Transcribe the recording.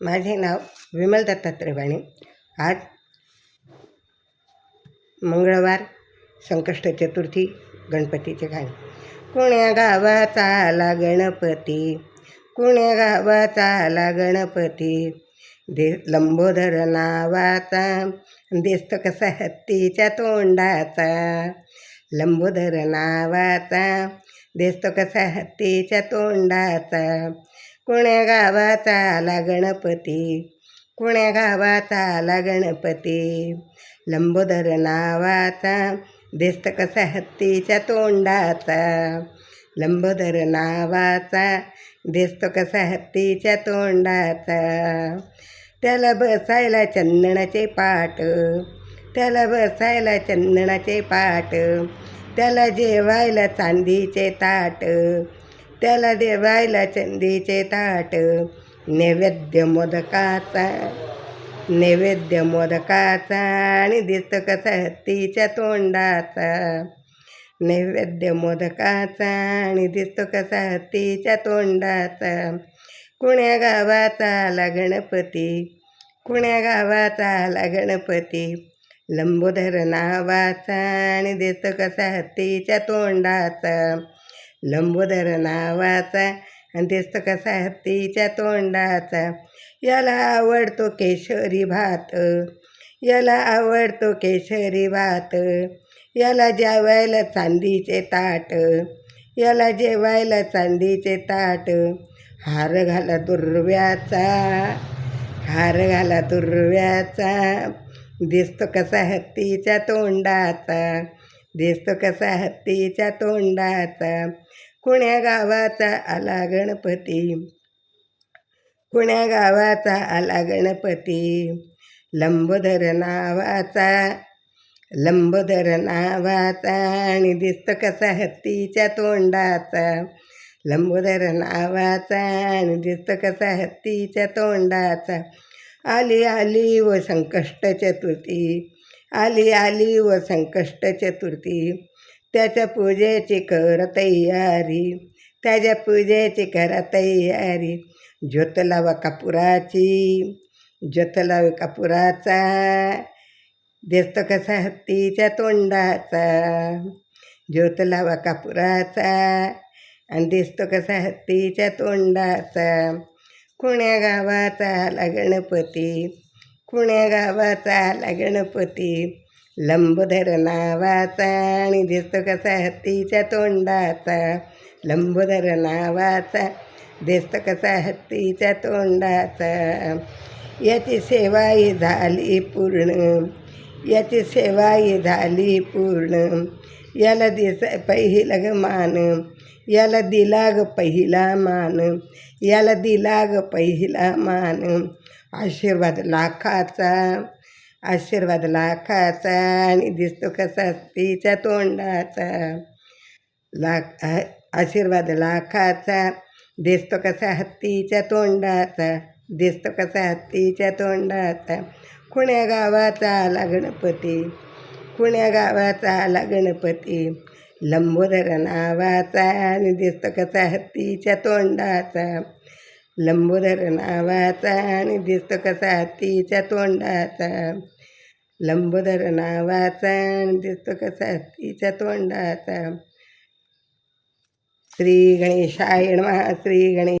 माझे नाव विमल दत्ता त्रिवाणी आज मंगळवार संकष्ट चतुर्थी गणपतीचे गाणे कुण्या गावाचा आला गणपती? कुण्या गावाचा आला गणपती? दे लंबोदर नावाचा. दिसत कसा हत्तीच्या तोंडाचा? लंबोदर नावाचा. दिसतो कसा हत्तीच्या तोंडाचा? कुण्या गावात आला गणपती? कुण्या गावात आला गणपती? लंबोदर नावाचा देस्त कसा हत्तीच्या तोंडाचा? लंबोदर नावाचा दिसतो कसा हत्तीच्या तोंडाचा? त्याला बसायला चंदनाचे पाट त्याला बसायला चंदनाचे पाट त्याला जेवायला चांदीचे ताट त्याला देवायला चंदीचे ताट. नैवेद्य मोदकाचा नैवेद्य मोदकाचा आणि दिसतो कसा हत्तीच्या तोंडाचा. नैवेद्य मोदकाचा आणि दिसतो कसा हत्तीच्या तोंडाचा. कुण्या गावाचा आला गणपती कुण्या गावाचा आला गणपती. लंबोधर नावाचा आणि दिसतो कसा हत्तीच्या तोंडाचा. लंबोदर नावाचा. आणि दिसतो कसा हत्तीच्या तोंडाचा. याला आवडतो केशरी भात. याला आवडतो केशरी भात. याला जेवायला चांदीचे ताट. याला जेवायला चांदीचे ताट. हार घाला दुर्व्याचा. हार घाला दुर्व्याचा. दिसतो कसा हत्तीच्या तोंडाचा. दिसतो कसा हत्तीच्या तोंडाचा कुण्या गावाचा आला गणपती? कुण्या गावाचा आला गणपती? लंबोदर नावाचा लंबोदर नावाचा आणि दिसतो कसा हत्तीच्या तोंडाचा? लंबोदर नावाचा आणि दिसतो कसा हत्तीच्या तोंडाचा? आली आली व संकष्ट चतुर्थी आली आली व संकष्ट चतुर्थी त्याच्या पूजेची कर तयारी त्याच्या पूजेची करा तयारी. ज्योत लावा कापुराची ज्योत लावा कापुराचा. दिसतो कसा हत्तीच्या तोंडाचा. ज्योत लावा कापुराचा आणि दिसतो कसा हत्तीच्या तोंडाचा. कुण्या गावाचा आला गणपती. कुण्या गावाचा आला गणपती लंबोधर नावाचा आणि दिसतो कसा हत्तीच्या तोंडाचा. लंबोधर नावाचा दिसतो कसा हत्तीच्या तोंडाचा. याची सेवाही झाली पूर्ण याची सेवाही झाली पूर्ण. याला दिस पहिलं मान याला दिला ग पहिला मान याला दिला ग पहिला मान. आशीर्वाद लाखाचा आशीर्वाद लाखाचा आणि दिसतो कसा हत्तीच्या तोंडाचा. लाख आशीर्वाद लाखाचा दिसतो कसा हत्तीच्या तोंडाचा दिसतो कसा हत्तीच्या तोंडाचा. कुण्या गावाचा आला गणपती कुण्या गावाचा आला गणपती लंबोदर नावाचा आणि दिसतो कसा हत्तीच्या तोंडाचा. लंबोदर नावाचा आणि दिसतो कसा हत्तीच्या तोंडाचा. लंबोदर नावाचा आणि दिसतो कसा हत्तीच्या तोंडाचा. श्री गणेशाय नमः श्री गणेश